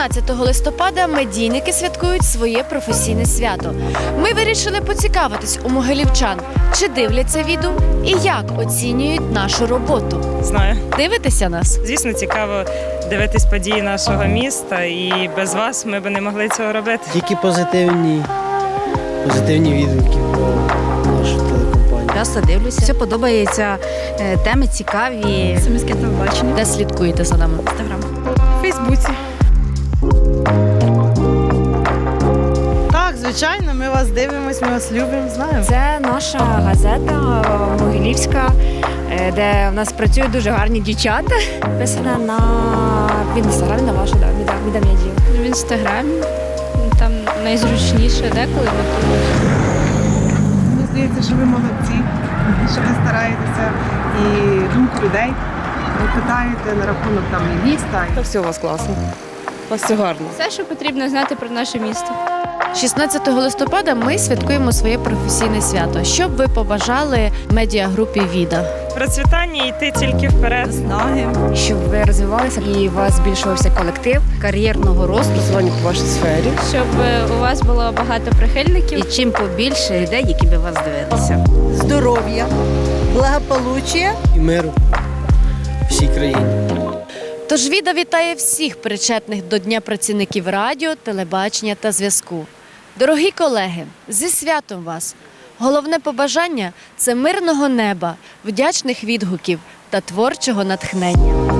16 листопада медійники святкують своє професійне свято. Ми вирішили поцікавитись у могилівчан, чи дивляться відео і як оцінюють нашу роботу. Знаю. Дивитеся нас? Звісно, цікаво дивитись події нашого міста, і без вас ми б не могли цього робити. Тільки позитивні, позитивні відгуки про нашу телекомпанію. Часто дивлюся. Все подобається, е, теми цікаві. Сумське телебачення. Де слідкуєте за нами? Інстаграм. В Фейсбуці. Звичайно, ми вас дивимось, ми вас любимо, знаємо. Це наша газета е, Могилівська, е, де в нас працюють дуже гарні дівчата. Писана на в інстаграмі на вашу да, віда. В інстаграмі. Там найзручніше деколи. Мені здається, що ви молодці, що ви стараєтеся і думку людей ви питаєте на рахунок там і міста. Та все у вас класно. У вас все гарно. Все, що потрібно знати про наше місто. 16 листопада ми святкуємо своє професійне свято. Що б ви побажали медіагрупі Віда? Процвітання йти тільки вперед. з ноги, Щоб ви розвивалися і у вас збільшувався колектив. Кар'єрного росту Звоню по вашій сфері. Щоб е, у вас було багато прихильників. і чим побільше людей, які би вас дивилися. здоров'я, благополуччя. І миру всій країні. Тож Віда вітає всіх причетних до Дня працівників радіо, телебачення та зв'язку. Дорогі колеги, зі святом вас! Головне побажання це мирного неба, вдячних відгуків та творчого натхнення.